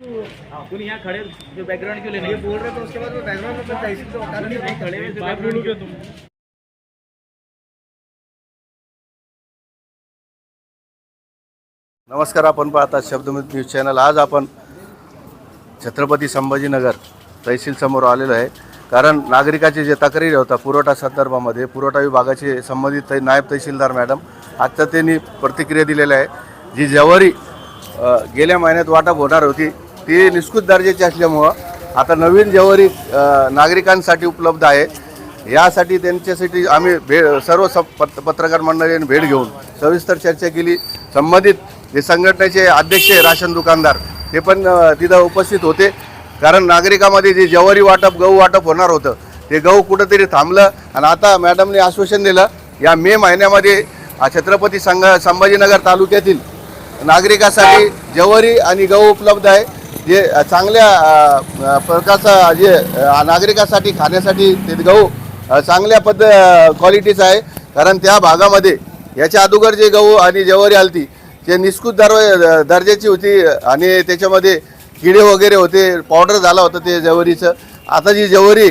คุณ यहाँ खड़े जो बैकग्राउंड क्यों लेने बोल रहे तो उसके बाद वो बैकग्राउंड में तहसील तो बता रहे नहीं खड़े हुए जो बात background बोलोगे क्यों- तुम? नमस्कार आपण पाहता शब्दमत न्यूज चॅनल. आज आपण छत्रपती संभाजीनगर तहसील समोर आलेलो आहे. कारण नागरिकाचे जे तक्रारी होता पुरवठा संदर्भामध्ये पुरवठा विभागाचे संबंधित नायब तहसीलदार मॅडम आता त्यांनी प्रतिक्रिया दिलेल्या आहे. जी जवारी गेल्या महिन्यात वाटप होणार होती. ती निस्कृत दर्जाची असल्यामुळं आता नवीन जवारी नागरिकांसाठी उपलब्ध आहे. यासाठी त्यांच्यासाठी आम्ही भे सर्व स पत पत्रकार मंडळींनी भेट घेऊन सविस्तर चर्चा केली. संबंधित जे संघटनेचे अध्यक्ष आहे, राशन दुकानदार ते पण तिथं उपस्थित होते. कारण नागरिकामध्ये जे जवारी वाटप गहू वाटप होणार होतं ते गहू कुठंतरी थांबलं. आणि आता मॅडमने आश्वासन दिलं या मे महिन्यामध्ये छत्रपती संघ संभाजीनगर तालुक्यातील नागरिकासाठी जवारी आणि गहू उपलब्ध आहे. जे चांगल्या प्रकारचा जे नागरिकांसाठी नागरिकासाठी खाण्यासाठी ते गहू चांगल्या पद्ध क्वालिटीचं आहे. कारण त्या भागामध्ये याच्या अगोदर जे गहू आणि जवारी आलती ते निष्कृत दर दर्जाची होती आणि त्याच्यामध्ये किडे वगैरे होते पावडर झाला होता ते जवारीचं. आता जी जवारी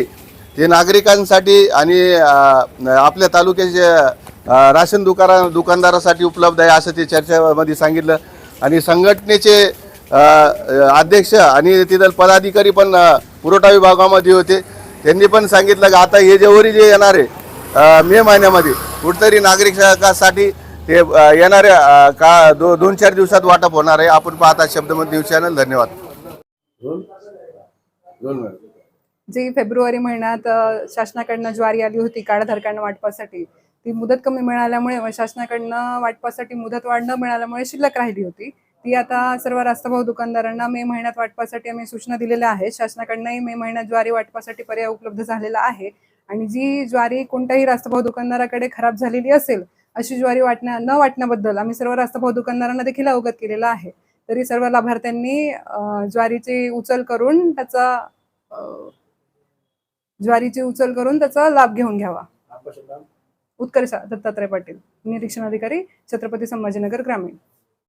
ते नागरिकांसाठी आणि आपल्या तालुक्याच्या राशन दुकाना दुकानदारासाठी उपलब्ध आहे असं ते चर्चेमध्ये सांगितलं. आणि संघटनेचे अध्यक्ष आणि तिथं पदाधिकारी पण पुरवठा विभागामध्ये होते. त्यांनी पण सांगितलं की आता हे जवारी जे येणार आहे मे महिन्यामध्ये कुठतरी नागरिकासाठी ते येणाऱ्या अ, का दो दोन चार दिवसात वाटप होणार आहे. आपण पाहता शब्दमत न्यूज चॅनल. धन्यवाद. जी फेब्रुवारी महिन्यात शासनाकडनं ज्वारी आली होती काळाधारकांना वाटपासाठी ती मुदत कमी मिळाल्यामुळे व शासनाकडनं वाटपासाठी मुदत वाढ न मिळाल्यामुळे शिल्लक राहिली होती. ती आता सर्व रास्तभाव दुकानदारांना मे महिन्यात वाटपासाठी आम्ही सूचना दिलेल्या आहेत. शासनाकडनंही मे महिन्यात ज्वारी वाटपासाठी पर्याय उपलब्ध झालेला आहे. आणि जी ज्वारी कोणत्याही रास्तभाव दुकानदाराकडे खराब झालेली असेल अशी ज्वारी वाटण्या न वाटण्याबद्दल आम्ही सर्व रास्तभाव दुकानदारांना देखील अवगत केलेलं आहे. तरी सर्व लाभार्थ्यांनी ज्वारीची उचल करून त्याचा ज्वारीची उचल करून त्याचा लाभ घेऊन घ्यावा. उत्कर्ष दत्तात्रय पाटील निरीक्षण अधिकारी छत्रपती संभाजीनगर ग्रामीण.